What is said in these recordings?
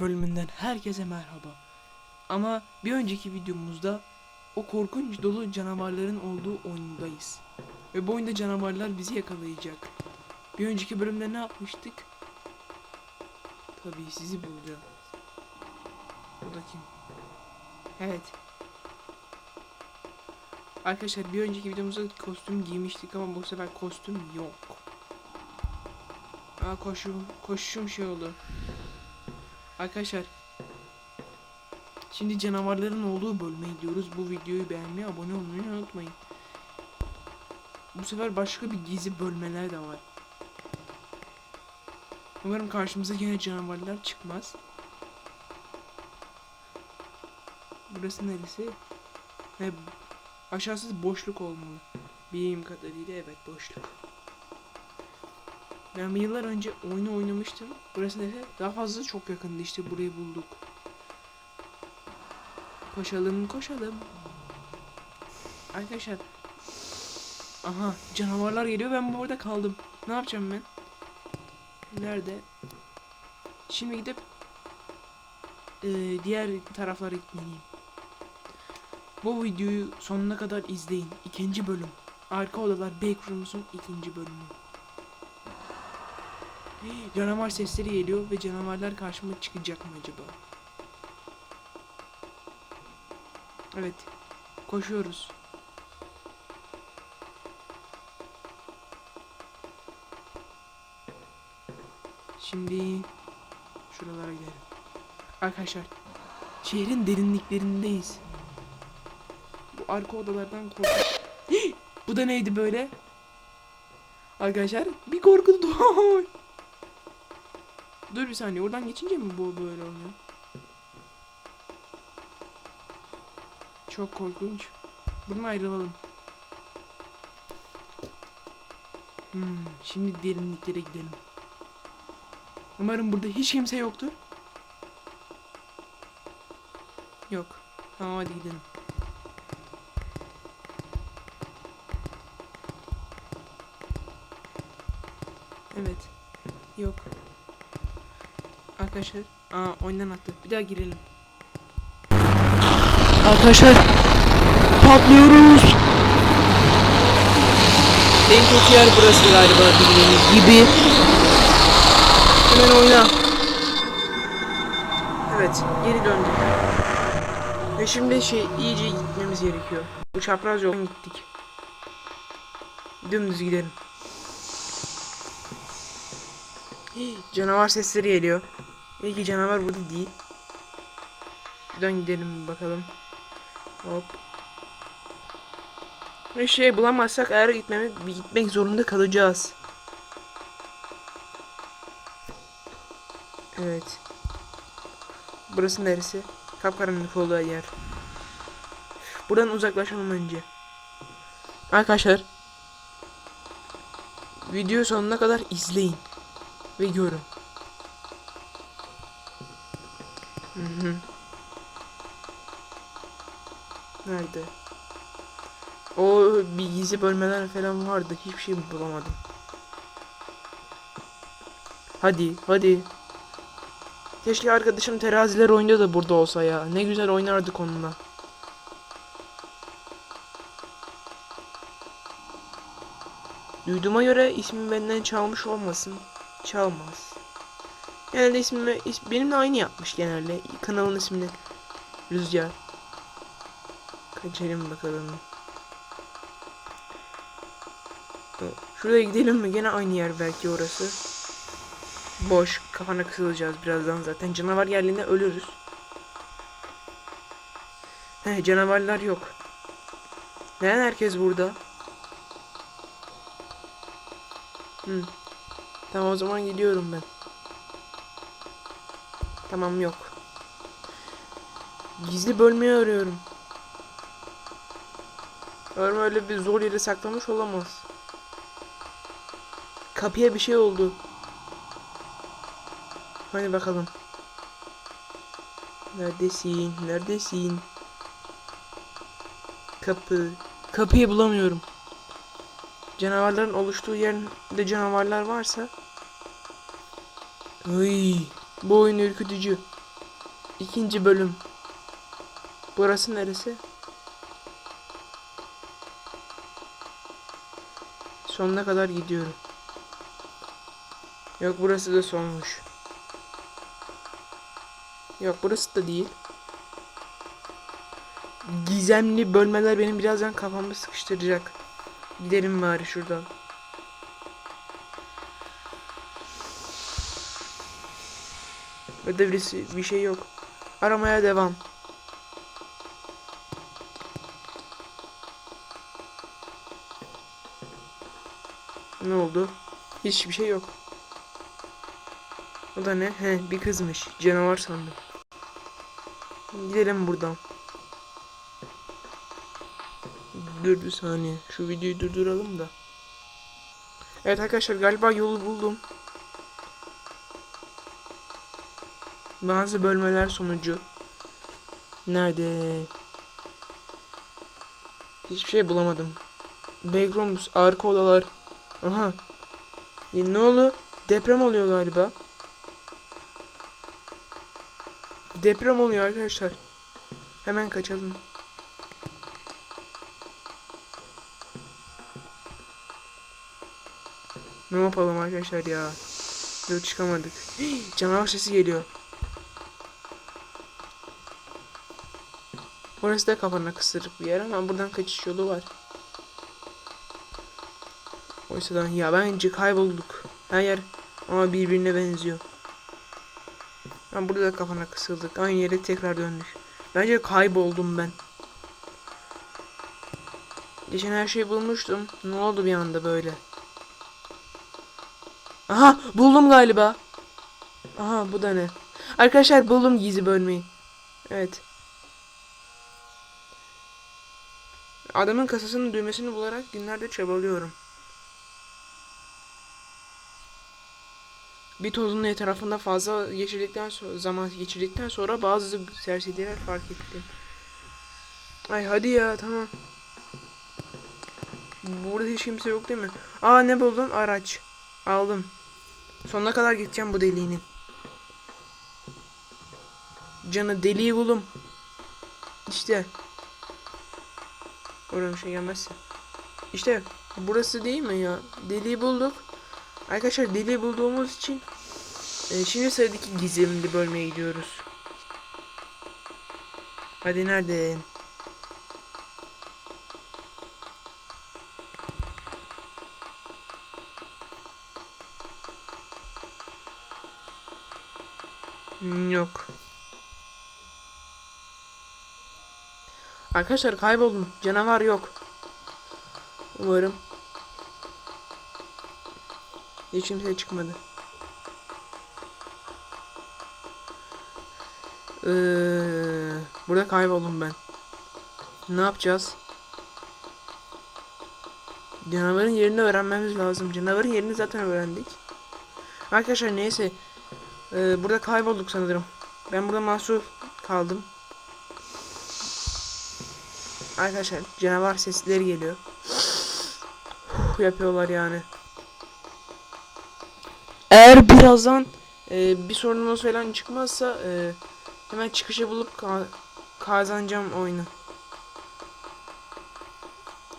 bölümünden herkese merhaba. Ama bir önceki videomuzda o korkunç dolu canavarların olduğu oyundayız. Ve bu oyunda canavarlar bizi yakalayacak. Bir önceki bölümde ne yapmıştık? Tabii sizi bulacağım. Bu da kim? Evet. Arkadaşlar bir önceki videomuzda kostüm giymiştik ama bu sefer kostüm yok. Aa koşum, koşuşum şey oldu. Arkadaşlar Şimdi canavarların olduğu bölüme gidiyoruz. Bu videoyu beğenmeyi, abone olmayı unutmayın. Bu sefer başka bir gizli bölmeler de var. Umarım karşımıza yine canavarlar çıkmaz. Burası neresi? Ve aşağısı boşluk olmalı. Bildiğim kadarıyla evet boşluk. Ben yıllar önce oyunu oynamıştım. Burası neresi? Daha fazla çok yakındı işte burayı bulduk. Koşalım koşalım. Arkadaşlar. Aha canavarlar geliyor ben burada kaldım. Ne yapacağım ben? Nerede? Şimdi gidip eee, diğer taraflara gitmeliyim. Bu videoyu sonuna kadar izleyin. İkinci bölüm. Arka odalar Backrooms'un ikinci bölümü. Canavar sesleri geliyor ve canavarlar karşıma çıkacak mı acaba? Evet. Koşuyoruz. Şimdi şuralara gidelim. Arkadaşlar şehrin derinliklerindeyiz. Bu arka odalardan kork. Bu da neydi böyle? Arkadaşlar bir korkuttu. Dur bir saniye oradan geçince mi bu böyle oluyor? Çok korkunç. Buradan ayrılalım. Hmm, şimdi derinliklere gidelim. Umarım burada hiç kimse yoktur. Yok. Tamam hadi gidelim. Evet. Yok. Arkadaşlar. Aa oyundan attı. Bir daha girelim. Arkadaşlar patlıyoruz. En kötü yer burası galiba bildiğiniz gibi. Hemen oyna. Evet geri döndük. Ve şimdi şey iyice gitmemiz gerekiyor. Bu çapraz yoldan gittik. Dümdüz gidelim. Canavar sesleri geliyor. İyi ki canavar burada değil. Şuradan gidelim bakalım. Hop. Bir şey bulamazsak eğer gitmemiz gitmek zorunda kalacağız. Evet. Burası neresi? Kapkaranlık olduğu yer. Buradan uzaklaşalım önce. Arkadaşlar. Video sonuna kadar izleyin. Ve görün. Hı hı. Nerede? O bir gizli bölmeler falan vardı. Hiçbir şey bulamadım. Hadi, hadi. Keşke arkadaşım teraziler oyunda da burada olsa ya. Ne güzel oynardık onunla. Duyduğuma göre ismi benden çalmış olmasın. Çalmaz. Genelde ismimi, is, benimle aynı yapmış genelde. Kanalın ismini Rüzgar. Kaçalım bakalım. Şuraya gidelim mi? Gene aynı yer belki orası. Boş. Kafana kısılacağız birazdan zaten. Canavar geldiğinde ölürüz. He canavarlar yok. Neden herkes burada? Hı. Tamam o zaman gidiyorum ben. Tamam yok. Gizli bölmeyi arıyorum. Umarım öyle bir zor yere saklamış olamaz. Kapıya bir şey oldu. Hadi bakalım. Neredesin? Neredesin? Kapı. Kapıyı bulamıyorum. Canavarların oluştuğu yerde canavarlar varsa. Ay, bu oyun ürkütücü. İkinci bölüm. Burası neresi? Sonuna kadar gidiyorum. Yok burası da sonmuş. Yok burası da değil. Gizemli bölmeler benim birazdan kafamı sıkıştıracak. Gidelim bari şuradan. Öde birisi bir şey yok. Aramaya devam. Ne oldu? Hiçbir şey yok. O da ne? He bir kızmış. Canavar sandım. Gidelim buradan. Dur bir saniye. Şu videoyu durduralım da. Evet arkadaşlar galiba yolu buldum. Bazı bölmeler sonucu. Nerede? Hiçbir şey bulamadım. Backrooms, arka odalar. Aha. E, ne oldu? Deprem oluyor galiba. Deprem oluyor arkadaşlar. Hemen kaçalım. Ne yapalım arkadaşlar ya? Yok çıkamadık. Canavar sesi geliyor. Burası da kafana kısırık bir yer ama buradan kaçış yolu var. Oysa da ya bence kaybolduk. Her yer ama birbirine benziyor. Ben burada da kafana kısıldık. Aynı yere tekrar döndük. Bence kayboldum ben. Geçen her şeyi bulmuştum. Ne oldu bir anda böyle? Aha buldum galiba. Aha bu da ne? Arkadaşlar buldum gizli bölmeyi. Evet. Adamın kasasının düğmesini bularak günlerdir çabalıyorum. Bir tozun etrafında fazla geçirdikten sonra zaman geçirdikten sonra bazı serseriler fark ettim. Ay hadi ya tamam. Burada hiç kimse yok değil mi? Aa ne buldun? Araç. Aldım. Sonuna kadar gideceğim bu deliğinin. Canı deliği bulum. İşte. Oraya bir şey gelmezse. İşte burası değil mi ya? Deliği bulduk. Arkadaşlar deliği bulduğumuz için e, şimdi sıradaki gizemli bölmeye gidiyoruz. Hadi nerede? Hmm, Yok. Arkadaşlar kayboldum. Canavar yok. Umarım. Hiç kimse çıkmadı. Ee, burada kayboldum ben. Ne yapacağız? Canavarın yerini öğrenmemiz lazım. Canavarın yerini zaten öğrendik. Arkadaşlar neyse. Ee, burada kaybolduk sanırım. Ben burada mahsur kaldım. Arkadaşlar canavar sesleri geliyor. Yapıyorlar yani. Eğer birazdan e, bir sorunumuz falan çıkmazsa e, hemen çıkışı bulup ka- kazanacağım oyunu.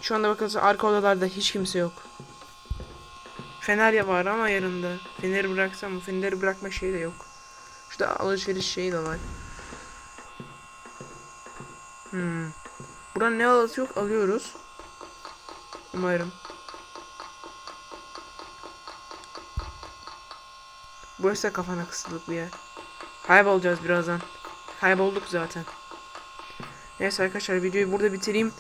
Şu anda bakın arka odalarda hiç kimse yok. Fener ya var ama yanında. Feneri bıraksam mı? Feneri bırakma şeyi de yok. Şurada alışveriş şeyi de var. Hmm. Buradan ne alası yok alıyoruz. Umarım. Burası da kafana kısılık bir yer. Kaybolacağız birazdan. Kaybolduk zaten. Neyse arkadaşlar videoyu burada bitireyim.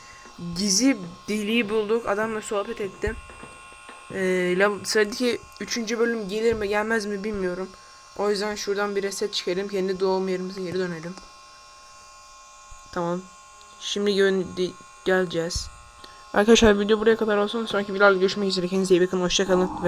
Gizli deliği bulduk. Adamla sohbet ettim. Ee, sıradaki 3. bölüm gelir mi gelmez mi bilmiyorum. O yüzden şuradan bir reset çıkarım. Kendi doğum yerimize geri dönelim. Tamam. Şimdi gö- geleceğiz. Arkadaşlar video buraya kadar olsun. Sonraki videolarda görüşmek üzere. Kendinize iyi bakın. Hoşçakalın ve